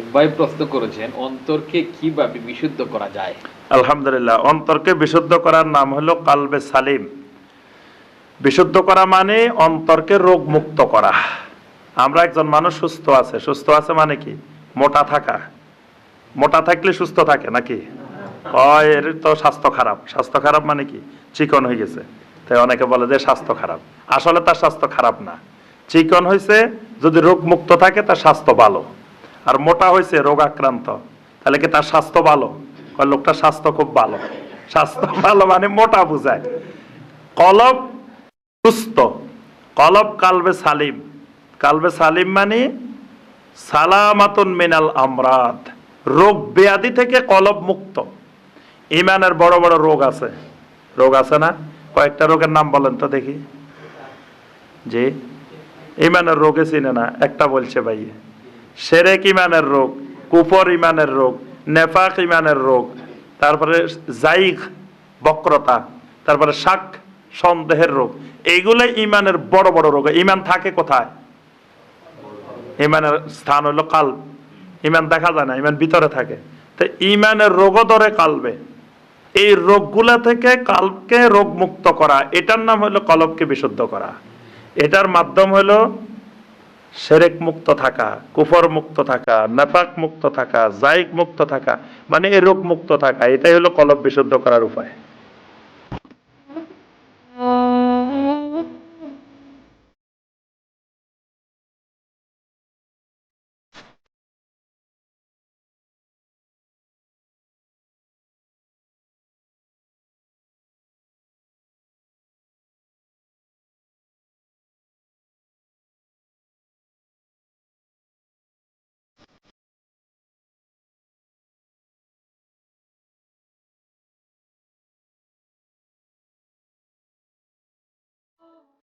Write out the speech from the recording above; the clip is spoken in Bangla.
এক ভাই প্রশ্ন করেছেন, অন্তরকে কীভাবে বিশুদ্ধ করা যায়? আলহামদুলিল্লাহ, অন্তরকে মানে মানে মোটা থাকলে সুস্থ থাকে নাকি? এর তো স্বাস্থ্য খারাপ। স্বাস্থ্য খারাপ মানে কি? চিকন হয়ে গেছে। তাই অনেকে বলে যে স্বাস্থ্য খারাপ। আসলে তার স্বাস্থ্য খারাপ না। চিকন হয়েছে যদি রোগ মুক্ত থাকে, তার স্বাস্থ্য ভালো। আর মোটা হয়েছে রোগ আক্রান্ত, তাহলে কি তার স্বাস্থ্য ভালো? কয়, লোকটার স্বাস্থ্য খুব ভালো। স্বাস্থ্য ভালো মানে মোটা বুঝায়। কলব সুস্থ। কলব কালবে সালিম। কালবে সালিম মানে সালামাতুন মিনাল আমরাত। রোগ ব্যাধি থেকে কলব মুক্ত। ইমানের বড় বড় রোগ আছে। রোগ আছে না? কয়েকটা রোগের নাম বলেন তো দেখি। জি। ইমানের রোগে চিনে না, একটা বলছে ভাই। সেরেক ইমানের রোগ, কুফর ইমানের রোগ, নেফাক ইমানের রোগ, তারপরে জাইগ, বক্রতা, তারপরে শাক, সন্দেহের রোগ। এইগুলো ইমানের বড় বড় রোগ। ইমান থাকে কোথায়? ইমানের স্থান হলো কাল ইমান দেখা যায় না, ইমান ভিতরে থাকে। তো ইমানের রোগও ধরে কালবে। এই রোগগুলা থেকে কালকে রোগ মুক্ত করা, এটার নাম হলো কলবকে বিশুদ্ধ করা। এটার মাধ্যম হলো সেরেক মুক্ত থাকা, কুফর মুক্ত থাকা, নাফাক মুক্ত থাকা, জাইক মুক্ত থাকা মানে এ রোগ মুক্ত থাকা, এটাই হলো কলব বিশুদ্ধ করার উপায়।